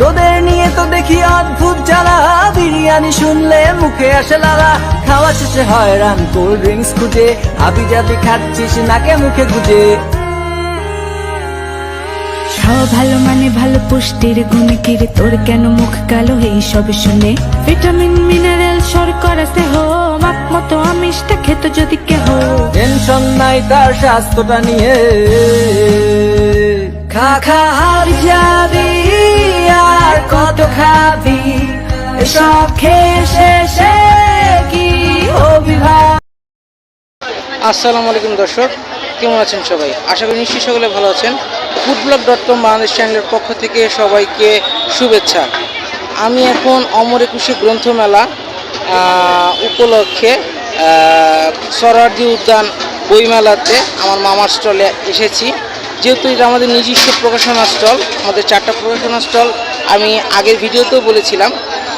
তোদের নিয়ে তো দেখি অদ্ভুত জ্বালা। বিরিয়ানি শুনলে মুখে আসে লালা। খাওয়া শেষে হয় রান কোল্ড ড্রিঙ্কস খুঁজে। হাবি জাবি খাচ্ছিস নাকে মুখে গুজে। খাওয়া ভালো মানে ভালো পুষ্টির গুণে কিরে? তোর কেন মুখ কালো? এই সব শুনে ভিটামিন মিনারেল শর্করা দেহ মাপ মতো আমিষটা খেত যদি কেহ। টেনশন নাই তার স্বাস্থ্যটা নিয়ে। খা খা হার যাবি আসসালামু আলাইকুম দর্শক, কেমন আছেন সবাই? আশা করি নিশ্চয়ই সকলে ভালো আছেন। ফুড ডট কম বাংলাদেশ চ্যানেলের পক্ষ থেকে সবাইকে শুভেচ্ছা। আমি এখন অমর একুশে গ্রন্থমেলা উপলক্ষে সরার্দি উদ্যান বইমেলাতে আমার মামার স্টলে এসেছি। যেহেতু এটা আমাদের নিজস্ব প্রকাশনা স্টল, আমাদের চারটা প্রকাশনা স্টল, আমি আগের ভিডিওতেও বলেছিলাম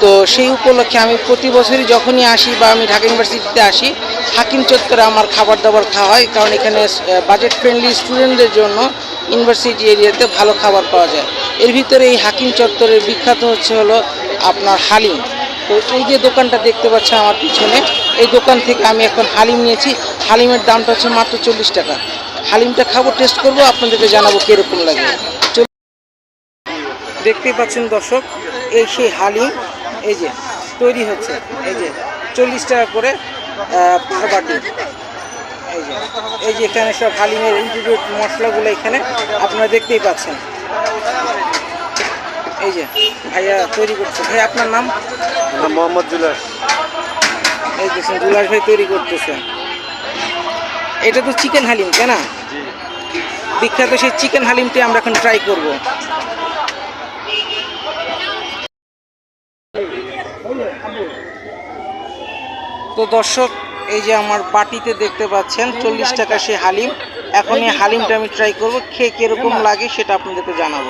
তো সেই উপলক্ষে আমি প্রতি বছরই যখনই আসি বা আমি ঢাকা ইউনিভার্সিটিতে আসি, হাকিম চত্বরে আমার খাবার দাবার খাওয়া হয়। কারণ এখানে বাজেট ফ্রেন্ডলি স্টুডেন্টদের জন্য ইউনিভার্সিটি এরিয়াতে ভালো খাবার পাওয়া যায়। এর ভিতরে এই হাকিম চত্বরের বিখ্যাত হচ্ছে হলো আপনার হালিম। তো এই যে দোকানটা দেখতে পাচ্ছেন আমার পিছনে, এই দোকান থেকে আমি এখন হালিম নিয়েছি। হালিমের দামটা হচ্ছে মাত্র চল্লিশ টাকা। হালিমটা খাব টেস্ট করব, আপনাদেরকে জানাব কীরকম লাগে। দেখতেই পাচ্ছেন দর্শক, এই সেই হালিম। এই যে তৈরি হচ্ছে। এই যে চল্লিশ টাকা করে পার বাটি এই যে এই যে এখানে সব হালিমের ইনগ্রিডিয়েন্ট মশলাগুলো এখানে আপনারা দেখতেই পাচ্ছেন। এই যে ভাইয়া তৈরি করছে। ভাই আপনার নাম? মোহাম্মদ জুলাস এই যে দুলাস ভাই তৈরি করতেছে। এটা তো চিকেন হালিম তাই না? বিখ্যাত সেই চিকেন হালিমটি আমরা এখন ট্রাই করব। তো দর্শক এই যে আমার বাটিতে দেখতে পাচ্ছেন চল্লিশ টাকা সেই হালিম। এখন এই হালিমটা আমি ট্রাই করব খেয়ে কীরকম লাগে সেটা আপনাদেরকে জানাব।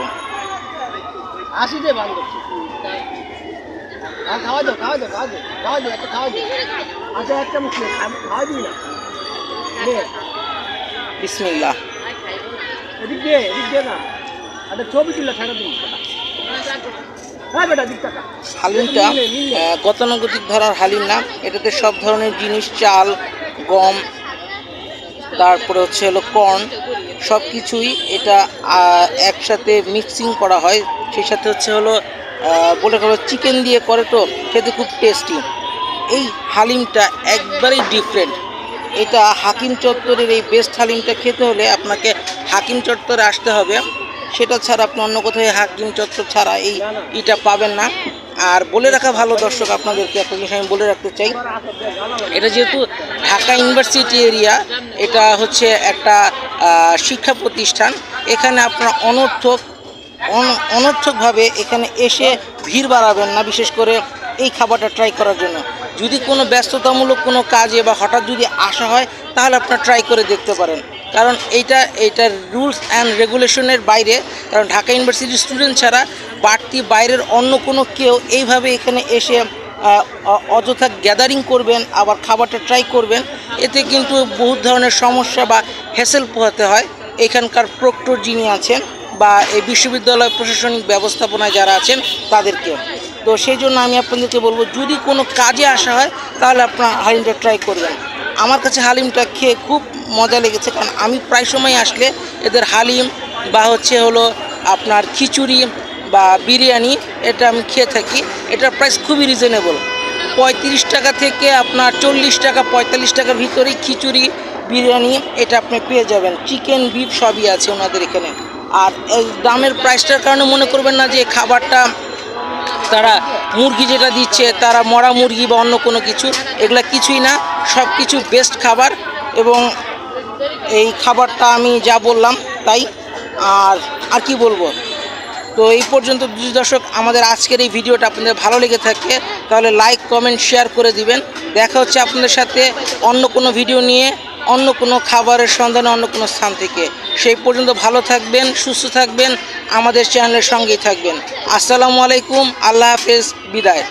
এদিক এদিক না। ছবি তুলে ছাড়া দিবি। বেটা দিক টাকা হালিমটা গতানুগতিক ধরার হালিম না। এটাতে সব ধরনের জিনিস চাল গম তারপরে হচ্ছে হলো কর্ন সব কিছুই এটা একসাথে মিক্সিং করা হয়। সেই সাথে হচ্ছে হলো বলে হলো চিকেন দিয়ে করে তো খেতে খুব টেস্টি। এই হালিমটা একবারেই ডিফারেন্ট এটা হাকিম চত্বরের এই বেস্ট হালিমটা খেতে হলে আপনাকে হাকিম চত্বরে আসতে হবে। সেটা ছাড়া আপনি অন্য কোথাও হাকিম চত্বর ছাড়া এই ইটা পাবেন না। আর বলে রাখা ভালো দর্শক আপনাদেরকে একটা জিনিস আমি বলে রাখতে চাই, এটা যেহেতু ঢাকা ইউনিভার্সিটি এরিয়া, এটা হচ্ছে একটা শিক্ষা প্রতিষ্ঠান। এখানে আপনার অনর্থক, অন- অনর্থকভাবে এখানে এসে ভিড় বাড়াবেন না, বিশেষ করে এই খাবারটা ট্রাই করার জন্য। যদি কোনো ব্যস্ততামূলক কোনো কাজে বা হঠাৎ যদি আসা হয়, তাহলে আপনার ট্রাই করে দেখতে পারেন। কারণ এইটা, এইটার রুলস অ্যান্ড রেগুলেশনের বাইরে, কারণ ঢাকা ইউনিভার্সিটির স্টুডেন্ট ছাড়া বাড়তি বাইরের অন্য কোনো কেউ এইভাবে এখানে এসে অযথা গ্যাদারিং করবেন, আবার খাবারটা ট্রাই করবেন, এতে কিন্তু বহুত ধরনের সমস্যা বা হেসেল পোহাতে হয়। এখানকার প্রক্টর যিনি আছেন বা এই বিশ্ববিদ্যালয় প্রশাসনিক ব্যবস্থাপনায় যারা আছেন তাদেরকে তো সেই জন্য আমি আপনাদেরকে বলব, যদি কোনো কাজে আসা হয়, তাহলে আপনার হালিমটা ট্রাই করবেন। আমার কাছে হালিমটা খেয়ে খুব মজা লেগেছে, কারণ আমি প্রায় সময় আসলে এদের হালিম বা হচ্ছে হলো আপনার খিচুড়ি বা বিরিয়ানি এটা আমি খেয়ে থাকি। এটার প্রাইস খুবই রিজনেবল পঁয়ত্রিশ টাকা থেকে আপনার চল্লিশ টাকা, পঁয়তাল্লিশ টাকার ভিতরেই খিচুড়ি, বিরিয়ানি এটা আপনি পেয়ে যাবেন। চিকেন বিফ সবই আছে ওনাদের এখানে। আর এই দামের প্রাইসটার কারণে মনে করবেন না যে খাবারটা তারা মুরগি যেটা দিচ্ছে, তারা মরা মুরগি বা অন্য কোনো কিছু, এগুলা কিছুই না সব কিছু বেস্ট খাবার এবং এই খাবারটা আমি যা বললাম তাই। আর আর কি বলব? তো এই পর্যন্ত দুই দর্শক, আমাদের আজকের এই ভিডিওটা আপনাদের ভালো লেগে থাকে, তাহলে লাইক কমেন্ট শেয়ার করে দিবেন। দেখা হচ্ছে আপনাদের সাথে অন্য কোনো ভিডিও নিয়ে। অন্য কোনো খাবারের সন্ধানে, অন্য কোনো স্থান থেকে। সেই পর্যন্ত ভালো থাকবেন, সুস্থ থাকবেন, আমাদের চ্যানেলের সঙ্গেই থাকবেন। আসসালামু আলাইকুম, আল্লাহ হাফেজ, বিদায়।